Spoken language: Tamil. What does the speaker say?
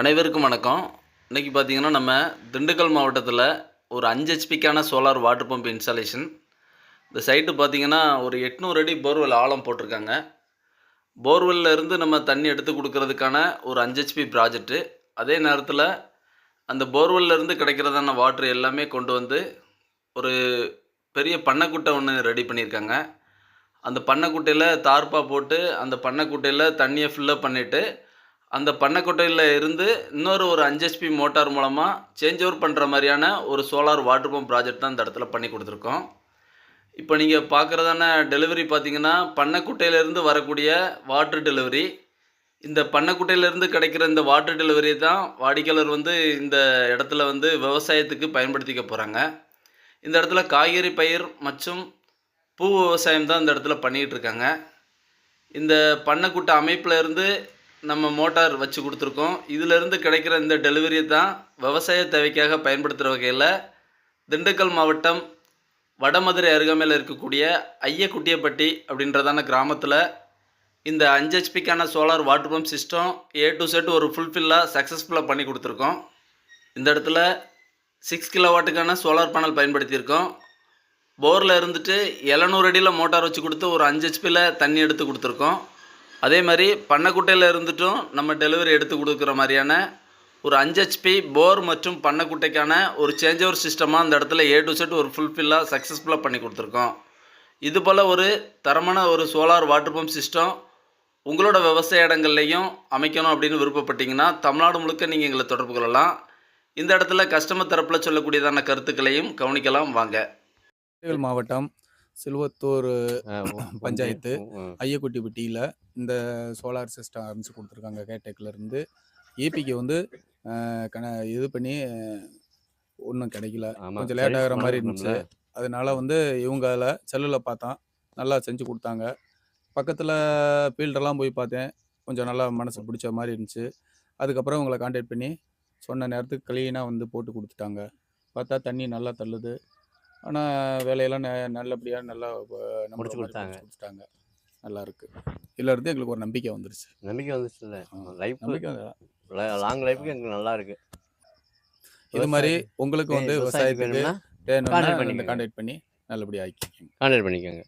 அனைவருக்கும் வணக்கம். இன்றைக்கி பார்த்தீங்கன்னா நம்ம திண்டுக்கல் மாவட்டத்தில் ஒரு அஞ்சு ஹெச்பிக்கான சோலார் வாட்டர் பம்ப் இன்ஸ்டாலேஷன் இந்த சைட்டு பார்த்தீங்கன்னா ஒரு எட்நூறு அடி போர்வெல் ஆழம் போட்டிருக்காங்க. போர்வெல்ல இருந்து நம்ம தண்ணி எடுத்து கொடுக்கறதுக்கான ஒரு அஞ்சு ஹெச்பி ப்ராஜெக்ட்டு அதே நேரத்தில் அந்த போர்வெல்ல இருந்து கிடைக்கிறதான வாட்ரு எல்லாமே கொண்டு வந்து ஒரு பெரிய பண்ணைக்குட்டை ஒன்று ரெடி பண்ணியிருக்காங்க. அந்த பண்ணைக்குட்டையில் தார்ப்பாக போட்டு அந்த பண்ணைக்குட்டையில் தண்ணியை ஃபில்லப் பண்ணிவிட்டு அந்த பண்ணைக்குட்டையில் இருந்து இன்னொரு ஒரு அஞ்சு ஹெச்பி மோட்டார் மூலமாக சேஞ்ச் ஓவர் பண்ணுற மாதிரியான ஒரு சோலார் வாட்டர் பம்ப் ப்ராஜெக்ட் தான் இந்த இடத்துல பண்ணி கொடுத்துருக்கோம். இப்போ நீங்கள் பார்க்குறதான டெலிவரி பார்த்தீங்கன்னா பண்ணைக்குட்டையிலேருந்து வரக்கூடிய வாட்டர் டெலிவரி இந்த பண்ணைக்குட்டையிலேருந்து கிடைக்கிற இந்த வாட்டர் டெலிவரி தான் வாடிக்கையாளர் வந்து இந்த இடத்துல வந்து விவசாயத்துக்கு பயன்படுத்திக்க போகிறாங்க இந்த இடத்துல காய்கறி பயிர் மற்றும் பூ விவசாயம் தான் இந்த இடத்துல பண்ணிகிட்டு இருக்காங்க. இந்த பண்ணைக்குட்டை அமைப்பில் இருந்து நம்ம மோட்டார் வச்சு கொடுத்துருக்கோம். இதிலிருந்து கிடைக்கிற இந்த டெலிவரியை தான் விவசாய தேவைக்காக பயன்படுத்துகிற வகையில் திண்டுக்கல் மாவட்டம் வடமதுரை அருகாமையில் இருக்கக்கூடிய ஐயக்குட்டியப்பட்டி அப்படின்றதான கிராமத்தில் இந்த அஞ்சு ஹெச்பிக்கான solar water pump system A to Z ஒரு ஃபுல்ஃபில்லாக சக்ஸஸ்ஃபுல்லாக பண்ணி கொடுத்துருக்கோம். இந்த இடத்துல சிக்ஸ் கிலோ வாட்டுக்கான சோலார் பேனல் பயன்படுத்தியிருக்கோம். போரில் இருந்துட்டு எழுநூறு அடியில் மோட்டார் வச்சு கொடுத்து ஒரு அஞ்சு ஹெச்பியில் தண்ணி எடுத்து கொடுத்துருக்கோம். அதே மாதிரி பண்ணைக்குட்டையில் இருந்துட்டும் நம்ம டெலிவரி எடுத்து கொடுக்குற மாதிரியான ஒரு அஞ்சு ஹெச்பி போர் மற்றும் பண்ணைக்குட்டைக்கான ஒரு சேஞ்ச் ஓவர் சிஸ்டமாக அந்த இடத்துல ஏ டு செட் ஒரு ஃபுல்ஃபில்லாக சக்ஸஸ்ஃபுல்லாக பண்ணி கொடுத்துருக்கோம். இது போல் ஒரு தரமான ஒரு சோலார் வாட்டர் பம்ப் சிஸ்டம் உங்களோட விவசாய இடங்கள்லையும் அமைக்கணும் அப்படின்னு விருப்பப்பட்டீங்கன்னா தமிழ்நாடு முழுக்க நீங்கள் எங்களை தொடர்பு கொள்ளலாம். இந்த இடத்துல கஸ்டமர் தரப்பில் சொல்லக்கூடியதான கருத்துக்களையும் கவனிக்கலாம் வாங்க. மாவட்டம் சிலுவத்தூர் பஞ்சாயத்து ஐயக்குட்டிப்பட்டியில் இந்த சோலார் சிஸ்டம் அமைச்சு கொடுத்துருக்காங்க கேட்டெக்ல இருந்து ஏபிக்கு வந்து கண இது பண்ணி ஒன்றும் கிடைக்கல. கொஞ்சம் லேட் ஆகிற மாதிரி. இருந்துச்சு. அதனால வந்து இவங்கள செல்லில் பார்த்தோம். நல்லா செஞ்சு கொடுத்தாங்க. பக்கத்தில் ஃபீல்டெல்லாம் போய் பார்த்தேன். கொஞ்சம் நல்லா மனசு பிடிச்ச மாதிரி இருந்துச்சு. அதுக்கப்புறம் உங்களை காண்டாக்ட் பண்ணி சொன்ன நேரத்துக்கு க்ளீனாக வந்து போட்டு கொடுத்துட்டாங்க. பார்த்தா தண்ணி நல்லா தள்ளுது. ஆனால் வேலையெல்லாம் ந- நல்லபடியாக நல்லா முடிச்சு கொடுத்தாங்க. கொடுத்துட்டாங்க. நல்லா இருக்கு. இதுல இருந்து எங்களுக்கு ஒரு நம்பிக்கை வந்துருச்சு. நம்பிக்கை வந்துச்சுல்ல. லைஃப் லாங் லைஃப்க்கு எங்களுக்கு நல்லா இருக்கு. இது மாதிரி உங்களுக்கு வந்து விவசாயத்துக்கு. கான்டாக்ட் பண்ணி நல்லபடியாக ஆக்கிக்கோங்க. கான்டாக்ட் பண்ணிக்கோங்க.